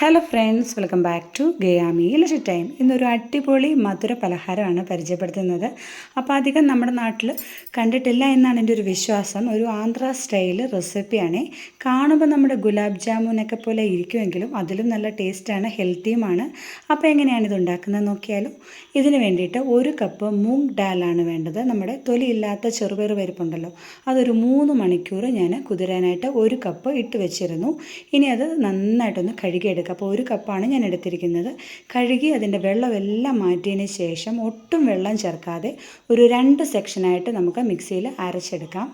Hello friends welcome back to ഗയാമി election time ഇന്നൊരു അടിപൊളി മധുര പലഹാരമാണ് പരിചയപ്പെടുത്തുന്നത്. അപ്പോൾ അധികം നമ്മുടെ നാട്ടിൽ കണ്ടിട്ടില്ല എന്നാണ് എന്റെ ഒരു വിശ്വാസം. ഒരു ആന്ധ്ര സ്റ്റൈൽ റെസിപ്പിയാണ്. കാണുമ്പോൾ നമ്മുടെ ഗുലാബ് ജാമുനൊക്കെ പോലെ ഇരിക്കുമെങ്കിലും അതിലും നല്ല ടേസ്റ്റാണ് ഹെൽത്തിയുമാണ്. അപ്പോൾ എങ്ങനെയാണ് ഇത് ഉണ്ടാക്കുന്നത് നോക്കിയാലും. ഇതിന് വേണ്ടിയിട്ട് ഒരു കപ്പ് മൂങ് ഡാലാണ് വേണ്ടത്. നമ്മുടെ തൊലിയില്ലാത്ത ചെറുപയർ പരിപ്പുണ്ടല്ലോ. അതൊരു മൂന്ന് മണിക്കൂർ ഞാൻ കുതിരാനായിട്ട് ഒരു കപ്പ് ഇട്ട് വെച്ചിരുന്നു. ഇനി അത് നന്നായിട്ടൊന്ന് കഴുകിയെടുക്കുക അപ്പോൾ ഒരു കപ്പാണ് ഞാൻ എടുത്തിരിക്കുന്നത്. കഴുകി അതിന്റെ വെള്ളമെല്ലാം മാറ്റിയതിന് ശേഷം ഒട്ടും വെള്ളം ചേർക്കാതെ ഒരു രണ്ട് സെക്ഷനായിട്ട് നമുക്ക് മിക്സിയിൽ അരച്ചെടുക്കാം.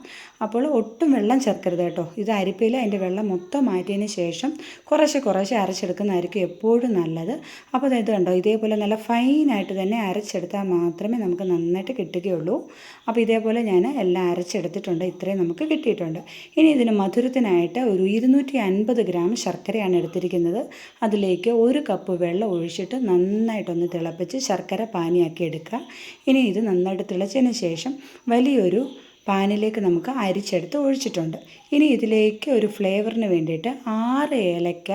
അപ്പോൾ ഒട്ടും വെള്ളം ചേർക്കരുത് കേട്ടോ. ഇത് അരിപ്പയിൽ അതിന്റെ വെള്ളം മൊത്തം മാറ്റിയതിന് ശേഷം കുറേശ്ശെ കുറേശ്ശെ അരച്ചെടുക്കുന്നതായിരിക്കും എപ്പോഴും നല്ലത്. അപ്പോൾ അതായത് കണ്ടോ ഇതേപോലെ നല്ല ഫൈനായിട്ട് തന്നെ അരച്ചെടുത്താൽ മാത്രമേ നമുക്ക് നന്നായിട്ട് കിട്ടുകയുള്ളൂ. അപ്പോൾ ഇതേപോലെ ഞാൻ എല്ലാം അരച്ചെടുത്തിട്ടുണ്ട്. ഇത്രയും നമുക്ക് കിട്ടിയിട്ടുണ്ട്. ഇനി ഇതിന് മധുരത്തിനായിട്ട് ഒരു ഇരുന്നൂറ്റി ഗ്രാം ശർക്കരയാണ് എടുത്തിരിക്കുന്നത്. അതിലേക്ക് ഒരു കപ്പ് വെള്ളം ഒഴിച്ചിട്ട് നന്നായിട്ടൊന്ന് തിളപ്പിച്ച് ശർക്കര പാനിയാക്കി എടുക്കുക. ഇനി ഇത് നന്നായിട്ട് തിളച്ചതിന് ശേഷം വലിയൊരു പാനിലേക്ക് നമുക്ക് അരിച്ചെടുത്ത് ഒഴിച്ചിട്ടുണ്ട്. ഇനി ഇതിലേക്ക് ഒരു ഫ്ലേവറിന് വേണ്ടിയിട്ട് ആറ് ഏലക്ക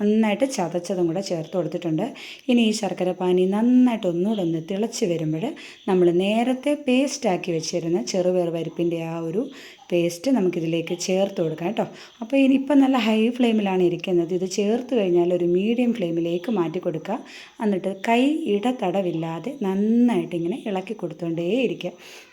നന്നായിട്ട് ചതച്ചതും കൂടെ ചേർത്ത് കൊടുത്തിട്ടുണ്ട്. ഇനി ഈ ശർക്കര പാനി നന്നായിട്ട് ഒന്നുകൂടെ ഒന്ന് തിളച്ച് വരുമ്പോൾ നമ്മൾ നേരത്തെ പേസ്റ്റാക്കി വെച്ചിരുന്ന ചെറുപയർ പരിപ്പിന്റെ ആ ഒരു പേസ്റ്റ് നമുക്കിതിലേക്ക് ചേർത്ത് കൊടുക്കാം കേട്ടോ. അപ്പോൾ ഇനി ഇപ്പം നല്ല ഹൈ ഫ്ലെയിമിലാണ് ഇരിക്കുന്നത്. ഇത് ചേർത്ത് കഴിഞ്ഞാൽ ഒരു മീഡിയം ഫ്ലെയിമിലേക്ക് മാറ്റി കൊടുക്കുക. എന്നിട്ട് കൈ ഇടതടവില്ലാതെ നന്നായിട്ട് ഇങ്ങനെ ഇളക്കി കൊടുത്തുകൊണ്ടേ ഇരിക്കുക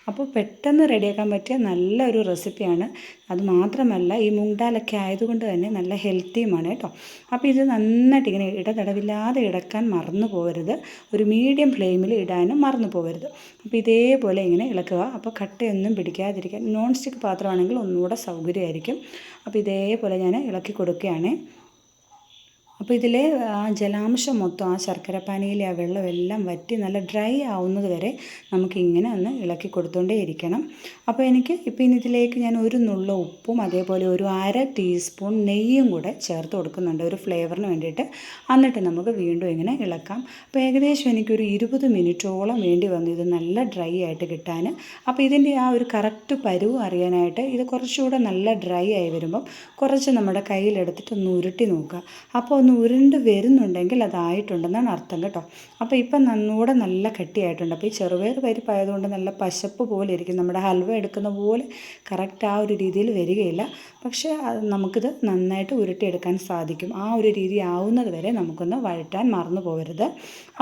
അപ്പോൾ പെട്ടെന്ന് റെഡിയാക്കാൻ പറ്റിയ നല്ലൊരു റെസിപ്പിയാണ് അത് മാത്രമല്ല ഈ മുങ്ഡാലൊക്കെ ആയതുകൊണ്ട് തന്നെ നല്ല ഹെൽത്തിയുമാണ് കേട്ടോ. അപ്പോൾ ഇത് നന്നായിട്ട് ഇങ്ങനെ ഇടതടവില്ലാതെ ഇടക്കാൻ മറന്നു പോകരുത്. ഒരു മീഡിയം ഫ്ലെയിമിൽ ഇടാനും മറന്നു പോകരുത്. അപ്പോൾ ഇതേപോലെ ഇങ്ങനെ ഇളക്കുക. അപ്പോൾ കട്ടയൊന്നും പിടിക്കാതിരിക്കാൻ. നോൺ സ്റ്റിക്ക് പാത്രമാണെങ്കിൽ ഒന്നുകൂടെ സൗകര്യമായിരിക്കും. അപ്പോൾ ഇതേപോലെ ഞാൻ ഇളക്കി കൊടുക്കുകയാണ്. അപ്പോൾ ഇതിലെ ആ ജലാംശം മൊത്തം ആ ശർക്കര പാനിയിലെ ആ വെള്ളമെല്ലാം വറ്റി നല്ല ഡ്രൈ ആവുന്നത് വരെ നമുക്കിങ്ങനെ ഒന്ന് ഇളക്കി കൊടുത്തുകൊണ്ടേ ഇരിക്കണം അപ്പോൾ എനിക്ക് ഇപ്പോൾ ഇനി ഇതിലേക്ക് ഞാൻ ഒരു നുള്ള ഉപ്പും അതേപോലെ ഒരു അര ടീസ്പൂൺ നെയ്യും കൂടെ ചേർത്ത് കൊടുക്കുന്നുണ്ട് ഒരു ഫ്ലേവറിന് വേണ്ടിയിട്ട്. എന്നിട്ട് നമുക്ക് വീണ്ടും ഇങ്ങനെ ഇളക്കാം. അപ്പോൾ ഏകദേശം എനിക്കൊരു ഇരുപത് മിനിറ്റോളം വേണ്ടി വന്നു ഇത് നല്ല ഡ്രൈ ആയിട്ട് കിട്ടാൻ അപ്പോൾ ഇതിന്റെ ആ ഒരു കറക്റ്റ് പരുവ് അറിയാനായിട്ട് ഇത് കുറച്ചുകൂടെ നല്ല ഡ്രൈ ആയി വരുമ്പം കുറച്ച് നമ്മുടെ കയ്യിലെടുത്തിട്ട് ഒന്ന് ഉരുട്ടി നോക്കുക. അപ്പോൾ ഒന്ന് ഉരുണ്ട് വരുന്നുണ്ടെങ്കിൽ അതായിട്ടുണ്ടെന്നാണ് അർത്ഥം കേട്ടോ. അപ്പോൾ ഇപ്പം നന്നൂടെ നല്ല കട്ടിയായിട്ടുണ്ട്. അപ്പോൾ ഈ ചെറുപയർ പരിപ്പായതുകൊണ്ട് നല്ല പശപ്പ് പോലെ ഇരിക്കും. നമ്മുടെ ഹൽവ എടുക്കുന്ന പോലെ കറക്റ്റ് ആ ഒരു രീതിയിൽ വരികയില്ല. പക്ഷേ നമുക്കിത് നന്നായിട്ട് ഉരുട്ടിയെടുക്കാൻ സാധിക്കും. ആ ഒരു രീതി ആവുന്നത് വരെ നമുക്കൊന്ന് വഴറ്റാൻ മറന്നു പോകരുത്.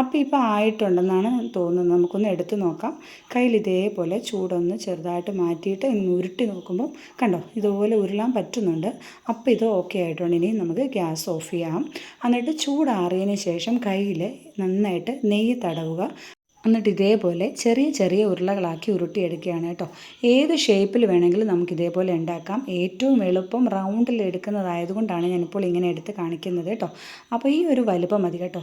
അപ്പോൾ ഇപ്പോൾ ആയിട്ടുണ്ടെന്നാണ് തോന്നുന്നത്. നമുക്കൊന്ന് എടുത്തു നോക്കാം. കയ്യിൽ ഇതേപോലെ ചൂടൊന്ന് ചെറുതായിട്ട് മാറ്റിയിട്ട് ഇന്ന് ഉരുട്ടി നോക്കുമ്പം കണ്ടോ ഇതുപോലെ ഉരുളാൻ പറ്റുന്നുണ്ട്. അപ്പോൾ ഇത് ഓക്കെ ആയിട്ടുണ്ട്. ഇനി നമുക്ക് ഗ്യാസ് ഓഫ് ചെയ്യാം. എന്നിട്ട് ചൂടാറിയതിന് ശേഷം കയ്യിൽ നന്നായിട്ട് നെയ്യ് തടവുക. എന്നിട്ട് ഇതേപോലെ ചെറിയ ചെറിയ ഉരുളകളാക്കി ഉരുട്ടിയെടുക്കുകയാണ് കേട്ടോ. ഏത് ഷേപ്പിൽ വേണമെങ്കിലും നമുക്ക് ഇതേപോലെ ഉണ്ടാക്കാം. ഏറ്റവും എളുപ്പം റൗണ്ടിൽ എടുക്കുന്നതായതുകൊണ്ടാണ് ഞാനിപ്പോൾ ഇങ്ങനെ എടുത്ത് കാണിക്കുന്നത് കേട്ടോ. അപ്പോൾ ഈ ഒരു വലുപ്പം മതി കേട്ടോ.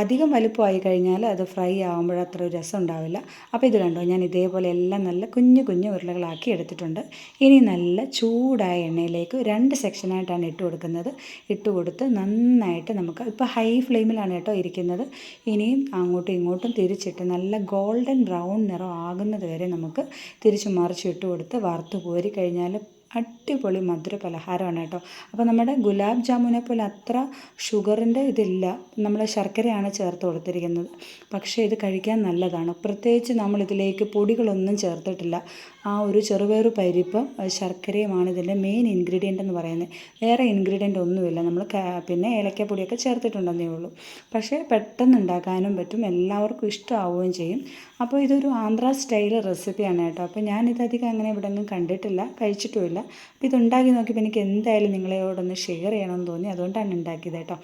അധികം വലുപ്പമായി കഴിഞ്ഞാൽ അത് ഫ്രൈ ആകുമ്പോൾ അത്ര ഒരു രസം ഉണ്ടാവില്ല. അപ്പോൾ ഇത് കണ്ടോ ഞാൻ ഇതേപോലെ എല്ലാം നല്ല കുഞ്ഞു കുഞ്ഞു ഉരുളകളാക്കി എടുത്തിട്ടുണ്ട്. ഇനി നല്ല ചൂടായ എണ്ണയിലേക്ക് രണ്ട് സെക്ഷനായിട്ടാണ് ഇട്ട് കൊടുക്കുന്നത്. ഇട്ട് കൊടുത്ത് നന്നായിട്ട് നമുക്ക് ഇപ്പോൾ ഹൈ ഫ്ലെയിമിലാണ് കേട്ടോ ഇരിക്കുന്നത്. ഇനിയും അങ്ങോട്ടും ഇങ്ങോട്ടും തിരിച്ചിട്ട് നല്ല ഗോൾഡൻ ബ്രൗൺ നിറം ആകുന്നത് വരെ നമുക്ക് തിരിച്ച് മറിച്ചിട്ട് കൊടുത്ത് വറുത്ത് കോരി കഴിഞ്ഞാൽ അടിപൊളി മധുര പലഹാരമാണ് കേട്ടോ. അപ്പോൾ നമ്മുടെ ഗുലാബ് ജാമുനെ പോലെ അത്ര ഷുഗറിന്റെ ഇതില്ല. നമ്മൾ ശർക്കരയാണ് ചേർത്ത് കൊടുത്തിരിക്കുന്നത്. പക്ഷേ ഇത് കഴിക്കാൻ നല്ലതാണ്. പ്രത്യേകിച്ച് നമ്മൾ ഇതിലേക്ക് പൊടികളൊന്നും ചേർത്തിട്ടില്ല. ആ ഒരു ചെറുപയറു പരിപ്പ് ശർക്കരയുമാണ് ഇതിന്റെ മെയിൻ ഇൻഗ്രീഡിയന്റ് എന്ന് പറയുന്നത്. വേറെ ഇൻഗ്രീഡിയന്റ് ഒന്നുമില്ല. നമ്മൾ പിന്നെ ഏലക്കപ്പൊടിയൊക്കെ ചേർത്തിട്ടുണ്ടെന്നേ ഉള്ളൂ. പക്ഷേ പെട്ടെന്ന് ഉണ്ടാക്കാനും പറ്റും. എല്ലാവർക്കും ഇഷ്ടമാവുകയും ചെയ്യും. അപ്പോൾ ഇതൊരു ആന്ധ്ര സ്റ്റൈൽ റെസിപ്പിയാണ് കേട്ടോ. അപ്പോൾ ഞാനിതധികം അങ്ങനെ ഇവിടെ കണ്ടിട്ടില്ല. കഴിച്ചിട്ടുമില്ല. അപ്പോൾ ഇതുണ്ടാക്കി നോക്കിയപ്പോൾ എനിക്ക് എന്തായാലും നിങ്ങളോടൊന്ന് ഷെയർ ചെയ്യണമെന്ന് തോന്നി. അതുകൊണ്ടാണ് ഉണ്ടാക്കിയത് കേട്ടോ.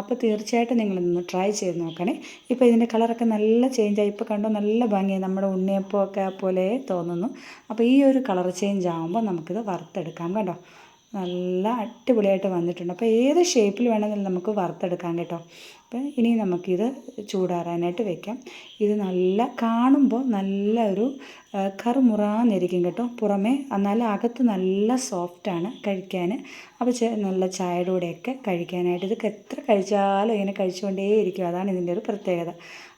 അപ്പോൾ തീർച്ചയായിട്ടും നിങ്ങളൊന്ന് ട്രൈ ചെയ്ത് നോക്കണേ. ഇപ്പോൾ ഇതിന്റെ കളറൊക്കെ നല്ല ചേഞ്ചായി ഇപ്പോൾ കണ്ടോ നല്ല ഭംഗിയായി നമ്മുടെ ഉണ്ണിയപ്പമൊക്കെ പോലെ തോന്നുന്നു. അപ്പോൾ ഈ ഒരു കളർ ചേഞ്ച് ആകുമ്പോൾ നമുക്കിത് വറുത്തെടുക്കാം കേട്ടോ. നല്ല അടിപൊളിയായിട്ട് വന്നിട്ടുണ്ട്. അപ്പോൾ ഏത് ഷേപ്പിൽ വേണമെങ്കിലും നമുക്ക് വറുത്തെടുക്കാം കേട്ടോ. അപ്പോൾ ഇനി നമുക്കിത് ചൂടാറാനായിട്ട് വെക്കാം. ഇത് നല്ല കാണുമ്പോൾ നല്ല ഒരു കറുമുറാന്നിരിക്കും കേട്ടോ. പുറമേ എന്നാൽ അകത്ത് നല്ല സോഫ്റ്റാണ് കഴിക്കാൻ. അപ്പോൾ നല്ല ചായയുടെ കൂടെയൊക്കെ കഴിക്കാനായിട്ട് ഇതൊക്കെ എത്ര കഴിച്ചാലും ഇങ്ങനെ കഴിച്ചുകൊണ്ടേയിരിക്കും. അതാണ് ഇതിന്റെ ഒരു പ്രത്യേകത.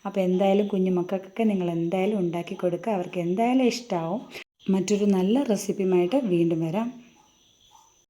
അപ്പോൾ എന്തായാലും കുഞ്ഞുമക്കൾക്കൊക്കെ നിങ്ങൾ എന്തായാലും ഉണ്ടാക്കി കൊടുക്കുക. അവർക്ക് എന്തായാലും ഇഷ്ടമാവും മറ്റൊരു നല്ല റെസിപ്പിയുമായിട്ട് വീണ്ടും വരാം.